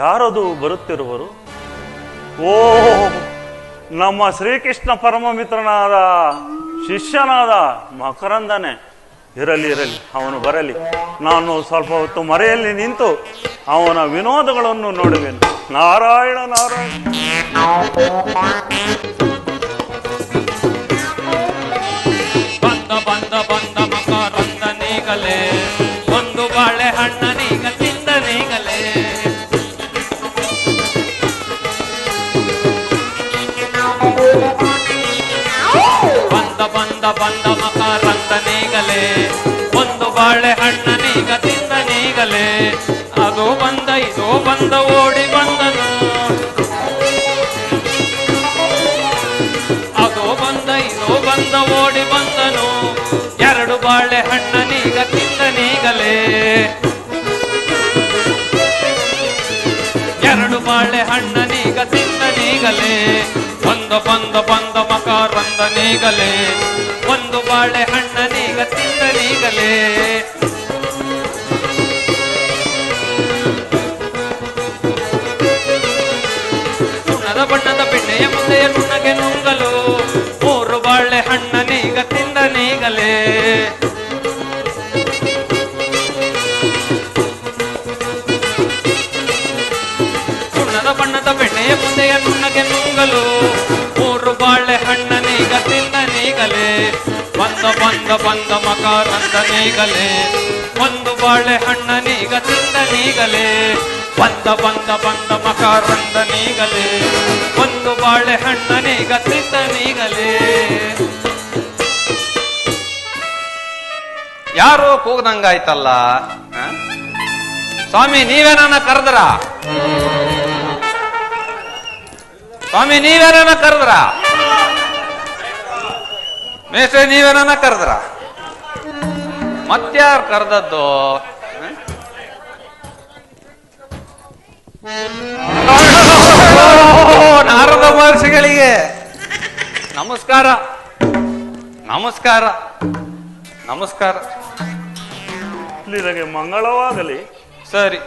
ಯಾರದು ಬರುತ್ತಿರುವರು? ಓ, ನಮ್ಮ ಶ್ರೀಕೃಷ್ಣ ಪರಮ ಮಿತ್ರನಾದ ಶಿಷ್ಯನಾದ ಮಕರಂದನೆ. ಇರಲಿ ಇರಲಿ, ಅವನು ಬರಲಿ. ನಾನು ಸ್ವಲ್ಪ ಹೊತ್ತು ಮರೆಯಲ್ಲಿ ನಿಂತು ಅವನ ವಿನೋದಗಳನ್ನು ನೋಡುವೆನು. ನಾರಾಯಣ ನಾರಾಯಣ. ಬಂದ ಬಂದ ಬಂದ ಮಕರಂದ ನೀಗಲೇ. ಒಂದು ಬಾಳೆಹಣ್ಣನೀಗ ನೀಗಲೇ. ಅದು ಬಂದ, ಇದು ಬಂದ, ಓಡಿ ಬಂದನು. ಅದು ಬಂದ, ಇದು ಬಂದ, ಓಡಿ ಬಂದನು. ಎರಡು ಬಾಳೆ ಹಣ್ಣನೀಗ ತಿಂದನೀಗಲೇ ಎರಡು ಬಾಳೆ ಹಣ್ಣನೀಗ ತಿಂದನೀಗಲೇ ಒಂದು ಬಂದ ಬಂದ ಮಕರಂದನೀಗಲೇ ಒಂದು ಬಾಳೆ ಹಣ್ಣನೀಗ ತಿಂದನೀಗಲೇ ಸುಣ್ಣದ ಬಣ್ಣದ ಬೆಣ್ಣೆಯ ಮುಂದೆಯ ನುಣ್ಣಗೆ ನುಂಗಲು. ಮೂರು ಬಾಳೆ ಹಣ್ಣನೀಗ ತಿಂದನೀಗಲೇ ಸುಣ್ಣದ ಬಣ್ಣದ ಬೆಣ್ಣೆಯ ಬಂದ ಬಂದ ಬಂದ ಮಕರಂದನೀಗಲೇ ಒಂದು ಬಾಳೆ ತಿಂದ ತಿಂದನೀಗಲೇ. ಬಂದ ಬಂದ ಬಂದ ಮಕರಂದನೀಗಲೇ ಒಂದು ಬಾಳೆ ಹಣ್ಣನೀಗ ತಿಂದನೀಗಲೇ. ಯಾರೋ ಕೂಗ್ದಂಗಾಯ್ತಲ್ಲ? ಸ್ವಾಮಿ, ನೀವೇ ನನ್ನ ಕರೆದ್ರ? ಸ್ವಾಮಿ ನೀವೇನ ಕರೆದ್ರ? ಮೇಷ್ಟ್ರೆ ನೀವೇನ ಕರೆದ್ರ? ಮತ್ಯಾರ್ ಕರೆದದ್ದು? ನಾರದ ಮಹರ್ಷಿಗಳಿಗೆ ನಮಸ್ಕಾರ. ನಮಸ್ಕಾರ. ನಮಸ್ಕಾರ. ನಿನಗೆ ಮಂಗಳವಾಗಲಿ. ಸರಿ.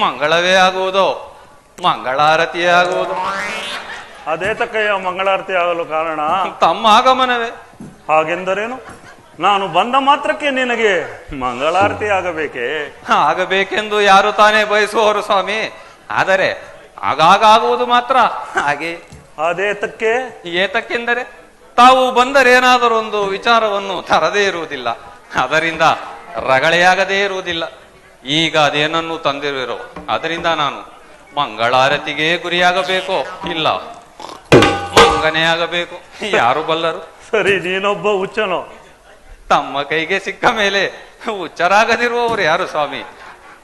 ಮಂಗಳವೇ ಆಗುವುದು. ಮಂಗಳಾರತಿ ಆಗುವುದು. ಅದೇ ತಕ್ಕಯ್ಯ ಮಂಗಳಾರತಿ ಆಗಲು ಕಾರಣ. ತಮ್ಮ ಆಗಮನವೇ. ಹಾಗೆಂದರೇನು? ನಾನು ಬಂದ ಮಾತ್ರಕ್ಕೆ ನಿನಗೆ ಮಂಗಳಾರತಿ ಆಗಬೇಕೇ ಆಗಬೇಕೆಂದು ಯಾರು ತಾನೇ ಬಯಸುವವರು ಸ್ವಾಮಿ? ಆದರೆ ಆಗಾಗ ಆಗುವುದು ಮಾತ್ರ. ಹಾಗೆ ಅದೇ ತಕ್ಕೆ ಏತಕ್ಕೆಂದರೆ ತಾವು ಬಂದರೇನಾದರೂ ಒಂದು ವಿಚಾರವನ್ನು ತರದೇ ಇರುವುದಿಲ್ಲ. ಅದರಿಂದ ರಗಳೆಯಾಗದೇ ಇರುವುದಿಲ್ಲ. ಈಗ ಅದೇನನ್ನು ತಂದಿರುವಿರೋ ಅದರಿಂದ ನಾನು ಮಂಗಳಾರತಿಗೆ ಗುರಿಯಾಗಬೇಕೋ? ಇಲ್ಲ. ಮಂಗನೇ ಆಗಬೇಕು. ಯಾರು ಬಲ್ಲರು? ಸರಿ ನೀನೊಬ್ಬ ಹುಚ್ಚನು. ತಮ್ಮ ಕೈಗೆ ಸಿಕ್ಕ ಮೇಲೆ ಹುಚ್ಚರಾಗದಿರುವವರು ಯಾರು ಸ್ವಾಮಿ?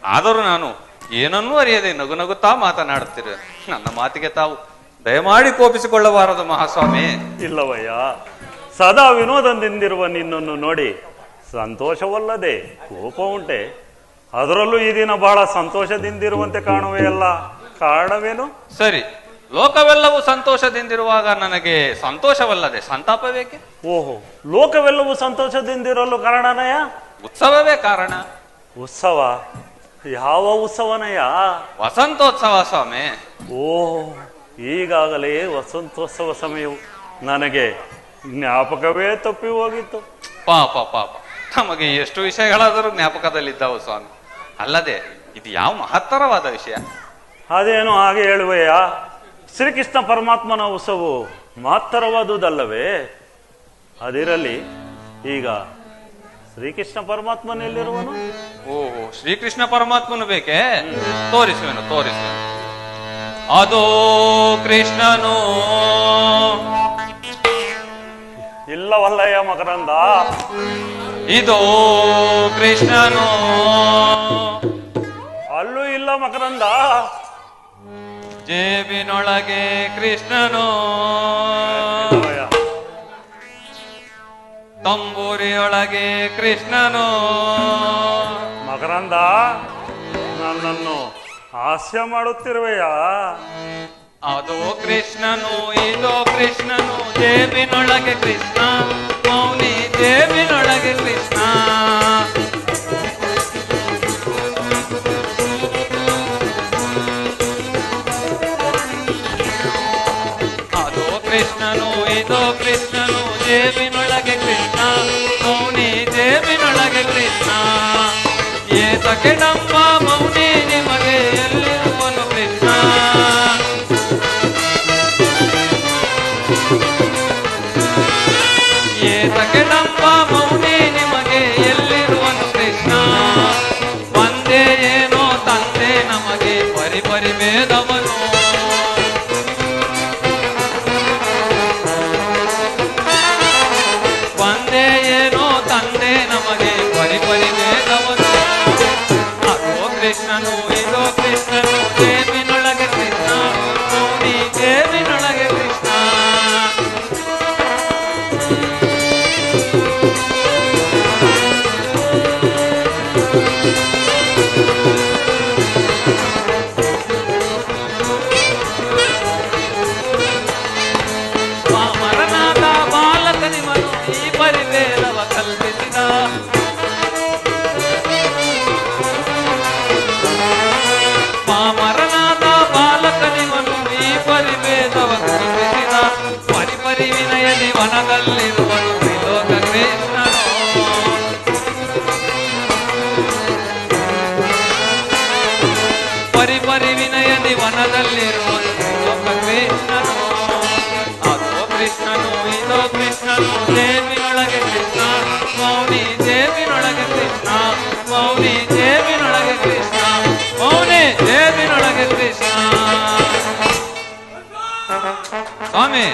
ಆದರೂ ನಾನು ಏನನ್ನೂ ಅರಿಯದೆ ನಗು ನಗುತ್ತಾ ಮಾತನಾಡುತ್ತಿರು ನನ್ನ ಮಾತಿಗೆ ತಾವು ದಯಮಾಡಿ ಕೋಪಿಸಿಕೊಳ್ಳಬಾರದು ಮಹಾಸ್ವಾಮಿ. ಇಲ್ಲವಯ್ಯ ಸದಾ ವಿನೋದದಿಂದಿರುವ ನಿನ್ನನ್ನು ನೋಡಿ ಸಂತೋಷವಲ್ಲದೆ ಕೋಪ ಉಂಟೆ. ಅದರಲ್ಲೂ ಈ ದಿನ ಬಹಳ ಸಂತೋಷದಿಂದಿರುವಂತೆ ಕಾಣುವೆಯಲ್ಲ. ಕಾರಣವೇನು? ಸರಿ ಲೋಕವೆಲ್ಲವೂ ಸಂತೋಷದಿಂದಿರುವಾಗ ನನಗೆ ಸಂತೋಷವಲ್ಲದೆ ಸಂತಾಪ ಬೇಕೆ? ಓಹೋ ಲೋಕವೆಲ್ಲವೂ ಸಂತೋಷದಿಂದಿರಲು ಕಾರಣನಯ? ಉತ್ಸವವೇ ಕಾರಣ. ಉತ್ಸವ? ಯಾವ ಉತ್ಸವನಯ? ವಸಂತೋತ್ಸವ ಸ್ವಾಮಿ. ಓ ಈಗಾಗಲೇ ವಸಂತೋತ್ಸವ ಸಮಯವು ನನಗೆ ಜ್ಞಾಪಕವೇ ತಪ್ಪಿ ಹೋಗಿತ್ತು. ಪಾಪ ಪಾಪ. ನಮಗೆ ಎಷ್ಟು ವಿಷಯಗಳಾದರೂ ಜ್ಞಾಪಕದಲ್ಲಿದ್ದಾವು ಸ್ವಾಮಿ. ಅಲ್ಲದೆ ಇದು ಯಾವ ಮಹತ್ತರವಾದ ವಿಷಯ? ಅದೇನು ಹಾಗೆ ಹೇಳುವೆಯಾ? ಶ್ರೀಕೃಷ್ಣ ಪರಮಾತ್ಮನ ಉತ್ಸವವು ಮಹತ್ತರವಾದುದಲ್ಲವೇ ಅದಿರಲಿ ಈಗ ಶ್ರೀಕೃಷ್ಣ ಪರಮಾತ್ಮನಲ್ಲಿರುವನು ಓಹೋ ಶ್ರೀಕೃಷ್ಣ ಪರಮಾತ್ಮನು ಬೇಕೆ? ತೋರಿಸುವೆನು ತೋರಿಸುವೆನು. ಅದೋ ಕೃಷ್ಣನು. ಇಲ್ಲವಲ್ಲಯ್ಯ ಮಕರಂದ? ಇದೋ ಕೃಷ್ಣನು. ಅಲ್ಲೂ ಇಲ್ಲ ಮಕರಂದ. ಜೇಬಿನೊಳಗೆ ಕೃಷ್ಣನು. ತಂಬೂರಿಯೊಳಗೆ ಕೃಷ್ಣನು. ಮಕರಂದ ನನ್ನನ್ನು ಹಾಸ್ಯ ಮಾಡುತ್ತಿರುವೆಯ? ಅದು ಕೃಷ್ಣನು ಇದೋ ಕೃಷ್ಣನು ಜೇಬಿನೊಳಗೆ ಕೃಷ್ಣ. ಮೌನಿ ಜೇಬಿನೊಳಗೆ ಕೃಷ್ಣ. ಕೃಷ್ಣನು ಜೇಬಿನೊಳಗೆ ಕೃಷ್ಣ ಮೌನಿ ಜೇಬಿನೊಳಗೆ ಕೃಷ್ಣ ಏತಕ್ಕೆ ನಮ್ಮ ಮೌನಿ ತ್ರಿಲೋಕ ಕೃಷ್ಣನು. ಅದೋ ಕೃಷ್ಣನು, ಇದೋ ಕೃಷ್ಣನು. ದೇವಿನೊಳಗೆ ಕೃಷ್ಣ, ಮೌನಿ ದೇವಿನೊಳಗೆ ಕೃಷ್ಣ, ಮೌನಿ ದೇವಿನೊಳಗೆ ಕೃಷ್ಣ, ಮೌನಿ ದೇವಿನೊಳಗೆ ಕೃಷ್ಣ. ಸ್ವಾಮಿ,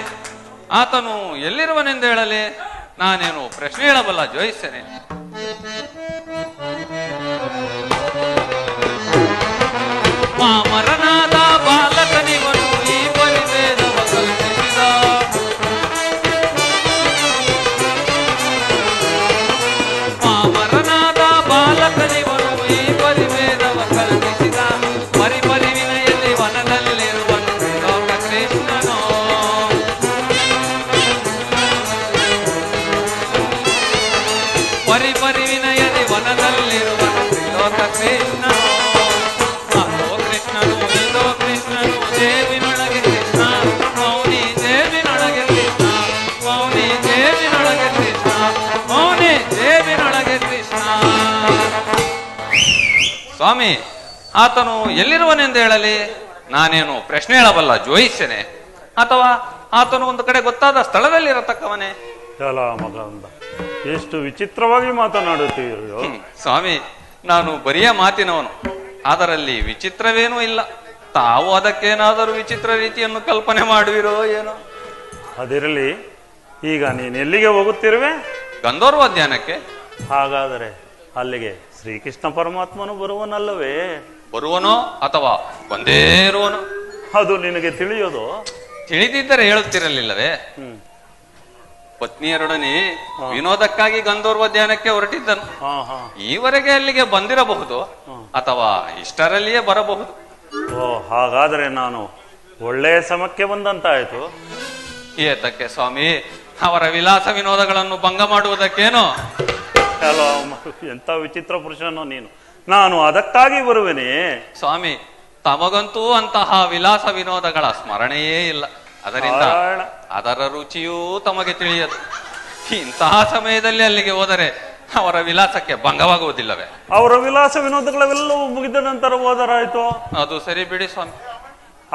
ಆತನು ಎಲ್ಲಿರುವನೆಂದು ಹೇಳಲಿ? ನಾನೇನು ಪ್ರಶ್ನೆ ಹೇಳಬಲ್ಲ, ಜೋಯಿಸ್ತೇನೆ. ಮಾಮರನಾದ ಸ್ವಾಮಿ ಆತನು ಎಲ್ಲಿರುವನೆಂದು ಹೇಳಲಿ? ನಾನೇನು ಪ್ರಶ್ನೆ ಹೇಳಬಲ್ಲ ಜೋಯಿಸ್ತೇನೆ ಅಥವಾ ಆತನು ಒಂದು ಕಡೆ ಗೊತ್ತಾದ ಸ್ಥಳದಲ್ಲಿರತಕ್ಕವನೇ ಎಲ್ಲ ಮಗಂದ ಎಷ್ಟು ವಿಚಿತ್ರವಾಗಿ ಮಾತನಾಡುತ್ತೀರೋ ಸ್ವಾಮಿ ನಾನು ಬರಿಯ ಮಾತಿನವನು. ಅದರಲ್ಲಿ ವಿಚಿತ್ರವೇನೂ ಇಲ್ಲ. ತಾವು ಅದಕ್ಕೇನಾದರೂ ವಿಚಿತ್ರ ರೀತಿಯನ್ನು ಕಲ್ಪನೆ ಮಾಡುವಿರೋ ಏನೋ? ಅದಿರಲಿ ಈಗ ನೀನು ಎಲ್ಲಿಗೆ ಹೋಗುತ್ತಿರುವೆ? ಗಂಧರ್ವ ಧ್ಯಾನಕ್ಕೆ ಹಾಗಾದರೆ ಅಲ್ಲಿಗೆ ಶ್ರೀಕೃಷ್ಣ ಪರಮಾತ್ಮನು ಬರುವನಲ್ಲವೇ? ಬರುವನೋ ಅಥವಾ ಒಂದೇ ಇರುವನು? ಅದು ನಿನಗೆ ತಿಳಿಯೋದು. ತಿಳಿದಿದ್ದರೆ ಹೇಳುತ್ತಿರಲಿಲ್ಲವೇ? ಪತ್ನಿಯರೊಡನೆ ವಿನೋದಕ್ಕಾಗಿ ಗಂಧರ್ವ ಧ್ಯಾನಕ್ಕೆ ಹೊರಟಿದ್ದನು. ಹಾ ಹಾ. ಈವರೆಗೆ ಅಲ್ಲಿಗೆ ಬಂದಿರಬಹುದು ಅಥವಾ ಇಷ್ಟರಲ್ಲಿಯೇ ಬರಬಹುದು? ಓ ಹಾಗಾದರೆ ನಾನು ಒಳ್ಳೆಯ ಸಮಕ್ಕೆ ಬಂದಂತಾಯಿತು. ಏತಕ್ಕೆ ಸ್ವಾಮಿ ಅವರ ವಿಲಾಸ ವಿನೋದಗಳನ್ನು ಭಂಗ ಮಾಡುವುದಕ್ಕೇನೋ? ಅಲ್ಲ ಎಂತ ವಿಚಿತ್ರ ಪುರುಷನೋ ನೀನು. ನಾನು ಅದಕ್ಕಾಗಿ ಬರುವೆನೇ. ಸ್ವಾಮಿ ತಮಗಂತೂ ಅಂತಹ ವಿಲಾಸ ವಿನೋದಗಳ ಸ್ಮರಣೆಯೇ ಇಲ್ಲ. ಅದರಿಂದ. ಅದರ ರುಚಿಯೂ ತಮಗೆ ತಿಳಿಯದು. ಇಂತಹ ಸಮಯದಲ್ಲಿ ಅಲ್ಲಿಗೆ ಹೋದರೆ ಅವರ ವಿಲಾಸಕ್ಕೆ ಭಂಗವಾಗುವುದಿಲ್ಲವೇ? ಅವರ ವಿಲಾಸ ವಿನೋದಗಳವೆಲ್ಲವೂ ಮುಗಿದ ನಂತರ ಹೋದರಾಯ್ತು. ಅದು ಸರಿ ಬಿಡಿ ಸ್ವಾಮಿ.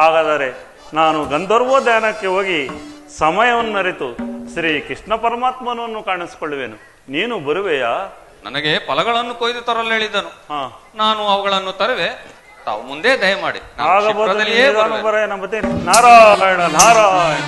ಹಾಗಾದರೆ ನಾನು ಗಂಧರ್ವ ಧ್ಯಾನಕ್ಕೆ ಹೋಗಿ ಸಮಯವನ್ನು ಅರಿತು ಶ್ರೀ ಕೃಷ್ಣ ಪರಮಾತ್ಮನನ್ನು ಕಾಣಿಸಿಕೊಳ್ಳುವೆನು. ನೀನು ಬರುವೆಯಾ? ನನಗೆ ಫಲಗಳನ್ನು ಕೊಯ್ದು ತರಲು ಹೇಳಿದ್ದನು ಹಾ. ನಾನು ಅವುಗಳನ್ನು ತರುವೆ ತಾವು ಮುಂದೆ ದಯಮಾಡಿ. ನಾರಾಯಣ ನಾರಾಯಣ.